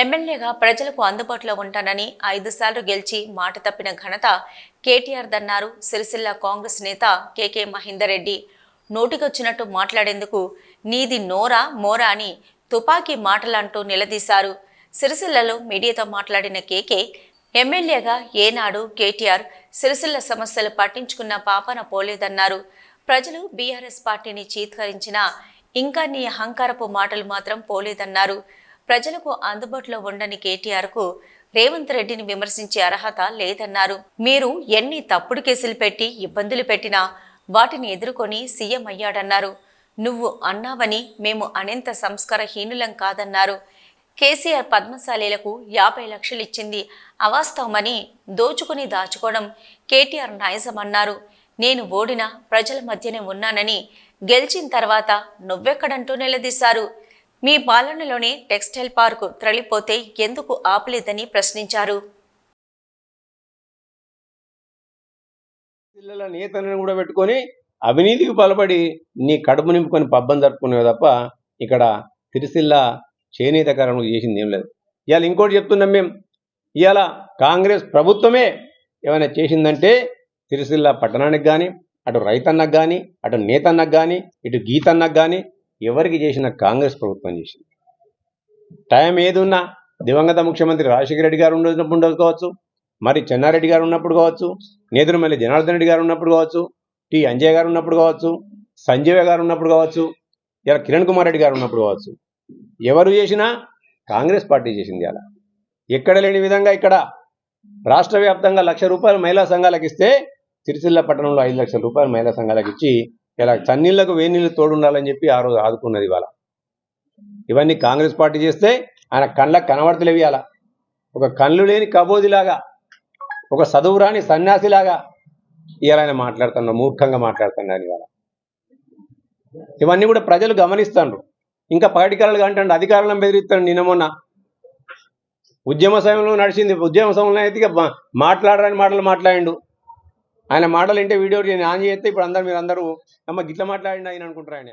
ఎమ్మెల్యేగా ప్రజలకు అందుబాటులో ఉంటానని ఐదుసార్లు గెలిచి మాట తప్పిన ఘనత కేటీఆర్ దన్నారు సిరిసిల్ల కాంగ్రెస్ నేత కేకే మహేందర్ రెడ్డి. నోటికొచ్చినట్టు మాట్లాడేందుకు నీది నోరా మోరా అని తుపాకీ మాటలంటూ నిలదీశారు. సిరిసిల్లలో మీడియాతో మాట్లాడిన కేకే ఎమ్మెల్యేగా ఏనాడు కేటీఆర్ సిరిసిల్ల సమస్యలు పట్టించుకున్న పాపన పోలేదన్నారు. ప్రజలు బీఆర్ఎస్ పార్టీని చీత్కరించినా ఇంకా నీ అహంకారపు మాటలు మాత్రం పోలేదన్నారు. ప్రజలకు అందుబాటులో ఉండని కేటీఆర్కు రేవంత్ రెడ్డిని విమర్శించే అర్హత లేదన్నారు. మీరు ఎన్ని తప్పుడు కేసులు పెట్టి ఇబ్బందులు పెట్టినా వాటిని ఎదుర్కొని సీఎం అయ్యాడన్నారు. నువ్వు అన్నావని మేము అనంత సంస్కారహీనులం కాదన్నారు. కేసీఆర్ పద్మశాలీలకు యాభై లక్షలు ఇచ్చింది అవాస్తవమని దోచుకుని దాచుకోవడం కేటీఆర్ నాయసమన్నారు నేను ఓడిన ప్రజల మధ్యనే ఉన్నానని గెలిచిన తర్వాత నువ్వెక్కడంటూ నిలదీశారు. మీ పాలనలోనే టెక్స్టైల్ పార్కు త్రళిపోతే ఎందుకు ఆపలేదని ప్రశ్నించారు. పిల్లల నేతలను కూడా పెట్టుకొని అవినీతికి పాల్పడి నీ కడుపు నింపుకొని పబ్బం జరుపుకునేవి తప్ప ఇక్కడ తిరుసిల్ల చేనేత కార్మికులు చేసింది ఏం లేదు. ఇవాళ ఇంకోటి చెప్తున్నాం మేము. ఇవాళ కాంగ్రెస్ ప్రభుత్వమే ఏమైనా చేసిందంటే తిరుసిల్ల పట్టణానికి కానీ అటు రైతన్నకు కానీ అటు నేతన్నకు కానీ ఇటు గీతన్నకు కానీ ఎవరికి చేసిన కాంగ్రెస్ ప్రభుత్వం చేసింది. టైం ఏది ఉన్నా దివంగత ముఖ్యమంత్రి రాజశేఖర రెడ్డి గారు ఉండేటప్పుడు ఉండకపోవచ్చు మరి చెన్నారెడ్డి గారు ఉన్నప్పుడు కావచ్చు నేదురుమల్లి జనార్దన్ రెడ్డి గారు ఉన్నప్పుడు కావచ్చు టి అంజయ్ గారు ఉన్నప్పుడు కావచ్చు సంజీవ గారు ఉన్నప్పుడు కావచ్చు ఇలా కిరణ్ కుమార్ రెడ్డి గారు ఉన్నప్పుడు కావచ్చు. ఎవరు చేసినా కాంగ్రెస్ పార్టీ చేసింది అలా. ఎక్కడ లేని విధంగా ఇక్కడ రాష్ట్ర వ్యాప్తంగా లక్ష రూపాయలు మహిళా సంఘాలకు ఇస్తే సిరిసిల్ల పట్టణంలో ఐదు లక్షల రూపాయలు మహిళా సంఘాలకు ఇచ్చి ఇలా చన్నీళ్ళకు వేనీళ్ళు తోడుండాలని చెప్పి ఆ రోజు ఆదుకున్నది ఇవాళ. ఇవన్నీ కాంగ్రెస్ పార్టీ చేస్తే ఆయన కళ్ళకు కనబడతలేవి అలా ఒక కళ్ళు లేని కబోదిలాగా ఒక చదువురాని సన్యాసిలాగా ఇలా ఆయన మాట్లాడుతున్నారు మూర్ఖంగా మాట్లాడుతున్నాను ఇవాళ. ఇవన్నీ కూడా ప్రజలు గమనిస్తాండ్రు. ఇంకా పగటికారులు అంటాడు అధికారులను బెదిరిస్తాడు నిన్న మొన్న. ఉద్యమ సమయంలో నడిచింది ఉద్యమ సమయంలో అయితే మాట్లాడరాని మాటలు మాట్లాడిండు. ఆయన మాటలు వింటే వీడియో నేను ఆన్ చేస్తే ఇప్పుడు అందరు మీరు అందరూ అమ్మ గిట్ల మాట్లాడిండు ఆయన అనుకుంటారు ఆయన.